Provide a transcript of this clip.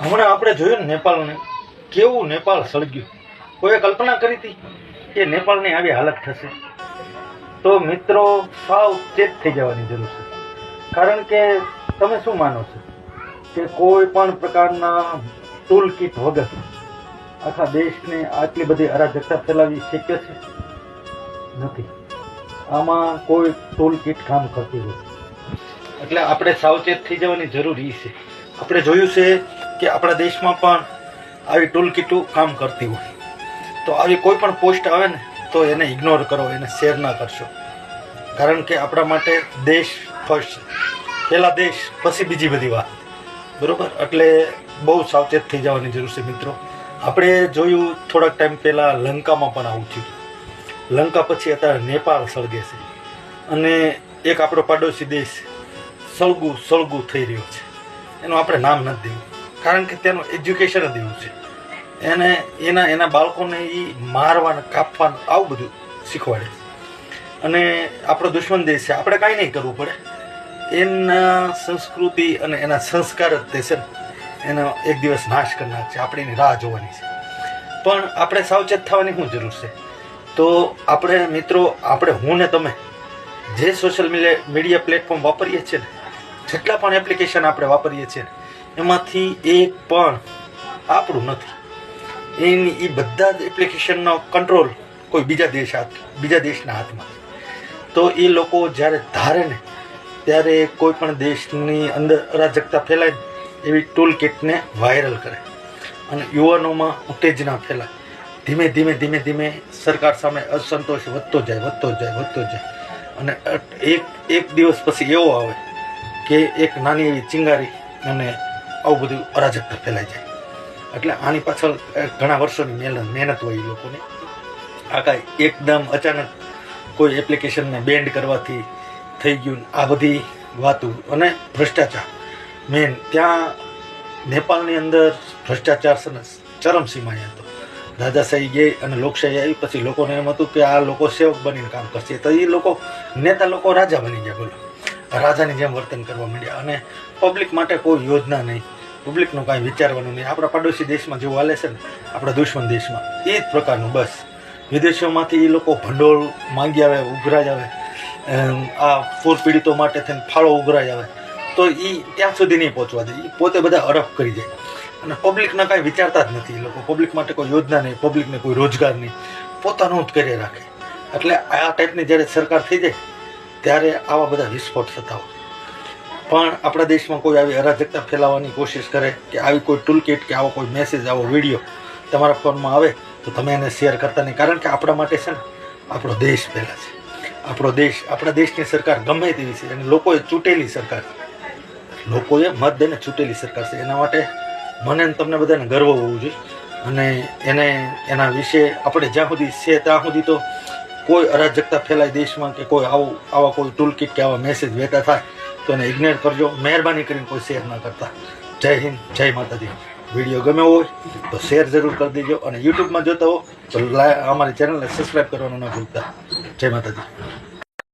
હમણાં આપણે જોયું નેપાળને, કેવું નેપાળ સળગ્યું. કોઈએ કલ્પના કરી હતી કે નેપાળની આવી હાલત થશે? તો મિત્રો, સાવ ચેત થઈ જવાની જરૂર છે. કારણ કે તમે શું માનો છો? કે કોઈ પણ પ્રકારના ટૂલ કીટ વગર આખા દેશને આટલી બધી અરાજકતા ફેલાવી શક્ય છે? નથી. આમાં કોઈ ટૂલ કીટ કામ કરતી હોય એટલે આપણે સાવચેત થઈ જવાની જરૂરી છે. આપણે જોયું છે કે આપણા દેશમાં પણ આવી ટૂલ કીટો કામ કરતી હોય. તો આવી કોઈ પણ પોસ્ટ આવે ને, તો એને ઇગ્નોર કરો, એને શેર ના કરશો. કારણ કે આપણા માટે દેશ ફર્સ્ટ પહેલાં દેશ, પછી બીજી બધી વાત. બરાબર? એટલે બહુ સાવચેત થઈ જવાની જરૂર છે મિત્રો. આપણે જોયું થોડાક ટાઈમ પહેલાં લંકામાં પણ આવું થયું. લંકા પછી અત્યારે નેપાળ સળગે છે. અને એક આપણો પાડોશી દેશ સળગું સળગું થઈ રહ્યો છે. એનું આપણે નામ નથી દેવું. કારણ કે તેનું એજ્યુકેશન જ એવું છે. એને એના એના બાળકોને એ મારવાનું, કાપવાનું આવું બધું શીખવાડે. અને આપણો દુશ્મન દેશ છે. આપણે કાંઈ નહીં કરવું પડે. એના સંસ્કૃતિ અને એના સંસ્કાર જ તે છે એનો એક દિવસ નાશ કરનાર છે. આપણે એની રાહ જોવાની છે. પણ આપણે સાવચેત થવાની શું જરૂર છે? તો આપણે મિત્રો, આપણે હું ને તમે જે સોશિયલ મીડિયા પ્લેટફોર્મ વાપરીએ છીએ ને, જેટલા પણ એપ્લિકેશન આપણે વાપરીએ છીએ ને એમાંથી એક પણ આપણું નથી. એની એ બધા જ એપ્લિકેશનનો કંટ્રોલ કોઈ બીજા દેશ હાથ, બીજા દેશના હાથમાં. તો એ લોકો જ્યારે ધારે ને, ત્યારે કોઈ પણ દેશની અંદર અરાજકતા ફેલાય એવી ટૂલ કિટને વાયરલ કરે. અને યુવાનોમાં ઉત્તેજના ફેલાય. ધીમે ધીમે ધીમે ધીમે સરકાર સામે અસંતોષ વધતો જાય વધતો જાય વધતો જાય. અને એક એક દિવસ પછી એવો આવે કે એક નાની એવી ચિંગારી અને આવું બધું અરાજકતા ફેલાઈ જાય. એટલે આની પાછળ ઘણા વર્ષોની મહેનત મહેનત હોય એ લોકોને. આ કાંઈ એકદમ અચાનક કોઈ એપ્લિકેશનને બેન્ડ કરવાથી થઈ ગયું આ બધી વાતો અને ભ્રષ્ટાચાર. મેન ત્યાં નેપાળની અંદર ભ્રષ્ટાચાર ચરમસીમાએ હતો. રાજાશાહી ગઈ અને લોકશાહી આવી, પછી લોકોને એમ હતું કે આ લોકો સેવક બનીને કામ કરશે. તો એ લોકો, નેતા લોકો રાજા બની ગયા બોલો. રાજાની જેમ વર્તન કરવા માંડ્યા અને પબ્લિક માટે કોઈ યોજના નહીં. પબ્લિકનું કાંઈ વિચારવાનું નહીં. આપણા પડોશી દેશમાં જેવું હાલે છે ને, આપણા દુશ્મન દેશમાં, એ જ પ્રકારનું બસ. વિદેશોમાંથી એ લોકો ભંડોળ માંગી આવે ઉઘરાજ આવે. આ પૂર પીડિતો માટે થઈને ફાળો ઉઘરાજ આવે. તો એ ત્યાં સુધી નહીં પહોંચવા દે. એ પોતે બધા અરફ કરી જાય. અને પબ્લિકના કાંઈ વિચારતા જ નથી એ લોકો. પબ્લિક માટે કોઈ યોજના નહીં પબ્લિકને કોઈ રોજગાર નહીં. પોતાનું જ કરી રાખે. એટલે આ ટાઈપની જ્યારે સરકાર થઈ જાય, ત્યારે આવા બધા વિસ્ફોટ થતા હોય. પણ આપણા દેશમાં કોઈ આવી અરાજકતા ફેલાવવાની કોશિશ કરે કે આવી કોઈ ટૂલ કિટ કે આવો કોઈ મેસેજ આવો વીડિયો તમારા ફોનમાં આવે, તો તમે એને શેર કરતા નહીં. કારણ કે આપણા માટે છે ને, આપણો દેશ પહેલાં છે. આપણો દેશ, આપણા દેશની સરકાર ગમે તેવી છે. અને લોકોએ ચૂંટેલી સરકાર છે. લોકોએ મત દઈને ચૂંટેલી સરકાર છે. એના માટે મને તમને બધાને ગર્વ હોવું જોઈએ. અને એને, એના વિશે આપણે જ્યાં સુધી છે ત્યાં સુધી તો કોઈ અરાજકતા ફેલાય દેશમાં કે કોઈ આવું, આવા કોઈ ટૂલ કિટ કે આવા મેસેજ વહેતા થાય તો એને ઇગ્નોર કરજો. મહેરબાની કરીને કોઈ શેર ના કરતા. જય હિન્દ, જય માતાજી. વીડિયો ગમ્યો હોય તો શેર જરૂર કરી દેજો અને યુટ્યુબમાં જોતા હો તો અમારી ચેનલને સબસ્ક્રાઈબ કરવાનું ન ભૂલતા. જય માતાજી.